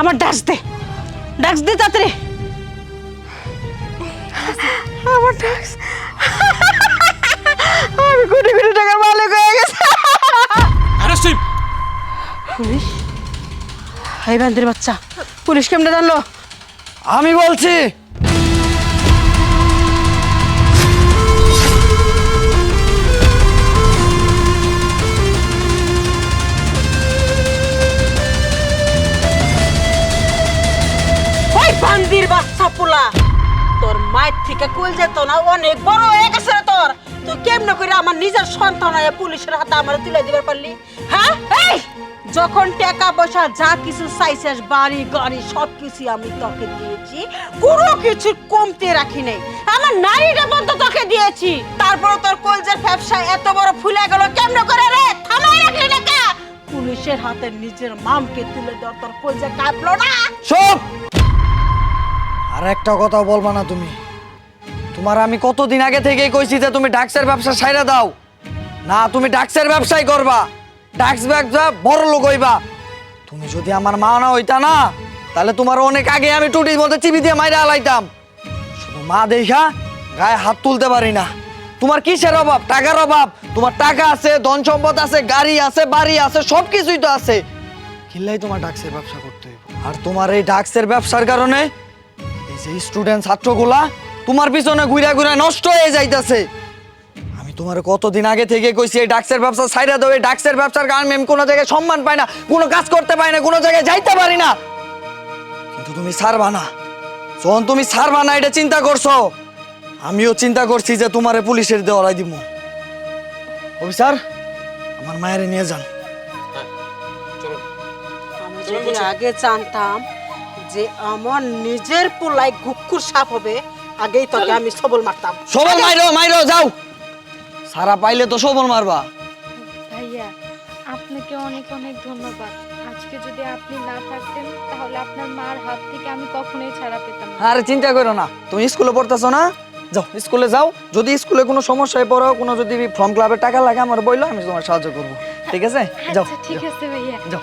আমার ডাক্স দে। ডাক্স দে তাড়াতাড়ি। আমার ডাক্স আমি কোটি কোটি টাকার মালিক হয়ে গেছে। আরে শিব পুলিশ? এই বান্দির বাচ্চা। পুলিশ কেমনে জানলো? আমি বলছি মায়ের থেকে কুল যেত না, অনেক বড় হয়ে গেছে রে তোর। তুই কেমনে করে আমার নিজের সন্তান হয়ে পুলিশের হাতে আমার তুলে দিবার পারলি? হ্যাঁ? এই! যখন টাকা পয়সা যা কিছু চাইছিস, বাড়ি, গাড়ি সব কিছু আমি তোকে দিয়েছি। কোনো কিছু কমতে রাখি নাই। আমার নারীটা বন্ধ তোকে দিয়েছি। তারপর তোর কলজের ব্যবসা এত বড় ফুলে গেল কেমনে করে রে? থামাই রাখলি না কে? পুলিশের হাতে নিজের মামকে তুলে দেওয়ার তোর কলজে কাঁপলো না। সব আর একটা কথা বলবা না তুমি। তোমার আমি কতদিন আগে থেকেই কইছি যে তুমি ডাক্সের ব্যবসা সাইরা দাও। না, তুমি ডাক্সের ব্যবসাই করবা। ডাক্স ব্যবসা বড় লোক হইবা। তুমি যদি আমার মা না হইতা না, তাহলে তোমার অনেক আগে আমি টুটির মধ্যে চিবি দিয়ে মাইরা আলাইতাম। শুধু মা দেখা গায়ে হাত তুলতে পারি না। তোমার কিসের অভাব? টাকার অভাব। তোমার টাকা আছে, ধন সম্পদ আছে, গাড়ি আছে, বাড়ি আছে সব কিছুই তো আছে। কিল্লাই তোমার ডাক্সের ব্যবসা করতে হইব। আর তোমার এই ডাক্সের ব্যবসার কারণে যে স্টুডেন্ট ছাত্রগুলা তোমার পিছনে ঘুরা ঘুরা নষ্ট হয়ে যাইতাছে। আমি তোমার কতদিন আগে থেকে কইছি, এই ডাক্সের ব্যবসা সাইডা দাও, এই ডাক্সের ব্যবসার কারণে আমি কোনো জায়গায় সম্মান পাই না, কোনো কাজ করতে পারি না, কোনো জায়গায় যাইতে পারি না। কিন্তু তুমি ছাড়বা না। যখন তুমি ছাড়বা না, এটা চিন্তা করছ? আমিও চিন্তা করছি যে তোমারে পুলিশের দেওয়ালাই দিব অফিসার, আমার মায়ের নিয়ে যান। আগে জানতাম যে আমার নিজের পোলাই গুক্কুর সাপ হবে আগেই তোকে আমি সবল মারতাম। সবল মাইরো মাইরো যাও। সারা পাইলে তো সবল মারবা। ভাইয়া আপনাকে অনেক অনেক ধন্যবাদ। আজকে যদি আপনি না থাকতেন তাহলে আপনার মার হাত থেকে আমি কখনোই ছাড়া পেতাম না। আরে চিন্তা করো না। তুমি স্কুলে পড়তেছো না? যাও স্কুলে যাও। যদি স্কুলে কোনো সমস্যায় পড়ো কোনো যদি ফর্ম ক্লাবের টাকা লাগে আমার বইলো আমি তোমার সাহায্য করব। ঠিক আছে? যাও আচ্ছা ঠিক আছে ভাইয়া। যাও।